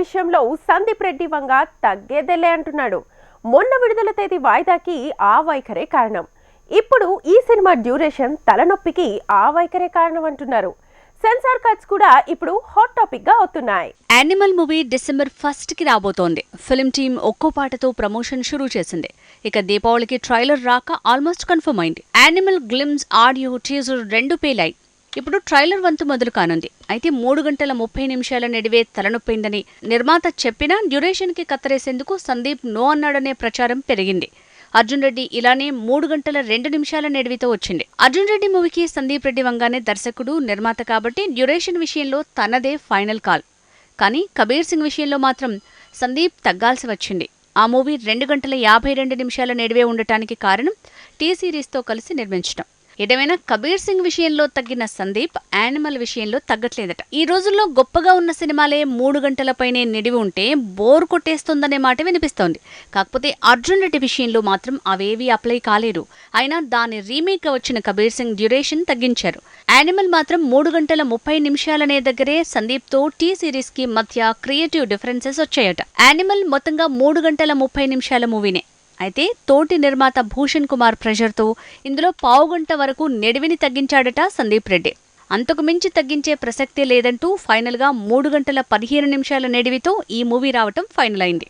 విషయంలో సందీప్ రెడ్డి వంగ తగ్గేదేలే అంటున్నాడు. మొన్న విడుదల తేదీ వాయిదాకి ఆ వైఖరే కారణం. ఇప్పుడు ఈ సినిమా డ్యూరేషన్ తలనొప్పికి ఆ వైఖరే కారణం అంటున్నారు. సెన్సార్ కట్స్ కూడా ఇప్పుడు హాట్ టాపిక్గా అవుతున్నాయి. యానిమల్ మూవీ డిసెంబర్ ఫస్ట్కి రాబోతోంది. ఫిల్మ్ టీమ్ ఒక్కో పాటతో ప్రమోషన్ షురూ చేసింది. ఇక దీపావళికి ట్రైలర్ రాక ఆల్మోస్ట్ కన్ఫర్మ్ అయింది. యానిమల్ గ్లిమ్స్ ఆడియో టీజర్ రెండు పేలాయి. ఇప్పుడు ట్రైలర్ వంతు మొదలు కానుంది. అయితే మూడు గంటల ముప్పై నిమిషాల నడివే తలనొప్పిందని నిర్మాత చెప్పినా డ్యూరేషన్కి కత్తరేసేందుకు సందీప్ నో అన్నాడనే ప్రచారం పెరిగింది. అర్జున్ రెడ్డి ఇలానే మూడు గంటల రెండు నిమిషాల నెడివితో వచ్చింది. అర్జున్ రెడ్డి మూవీకి సందీప్ రెడ్డి వంగానే దర్శకుడు నిర్మాత కాబట్టి డ్యూరేషన్ విషయంలో తనదే ఫైనల్ కాల్. కానీ కబీర్ సింగ్ విషయంలో మాత్రం సందీప్ తగ్గాల్సి వచ్చింది. ఆ మూవీ రెండు గంటల యాభై రెండు నిమిషాల నెడివే ఉండటానికి కారణం టీ సిరీస్తో కలిసి నిర్మించడం ఏదేమైనా కబీర్ సింగ్ విషయంలో తగ్గిన సందీప్ యానిమల్ విషయంలో తగ్గట్లేదట. ఈ రోజుల్లో గొప్పగా ఉన్న సినిమాలే మూడు గంటలపైనే నిడివి ఉంటే బోర్ కొట్టేస్తుందనే మాట వినిపిస్తోంది. కాకపోతే అర్జున్ రెడ్డి విషయంలో మాత్రం అవేవీ అప్లై కాలేదు. అయినా దాని రీమేక్ వచ్చిన కబీర్ సింగ్ డ్యూరేషన్ తగ్గించారు. యానిమల్ మాత్రం మూడు గంటల ముప్పై నిమిషాలనే దగ్గరే సందీప్తో టీ సిరీస్కి మధ్య క్రియేటివ్ డిఫరెన్సెస్ వచ్చాయట. యానిమల్ మొత్తంగా మూడు గంటల ముప్పై నిమిషాల మూవీనే. అయితే తోటి నిర్మాత భూషణ్ కుమార్ ప్రెషర్తో ఇందులో పావుగంట వరకు నెడివిని తగ్గించాడట సందీప్ రెడ్డి. అంతకు మించి తగ్గించే ప్రసక్తే లేదంటూ ఫైనల్గా మూడు గంటల పదిహేను నిమిషాల నెడివితో ఈ మూవీ రావటం ఫైనల్ అయింది.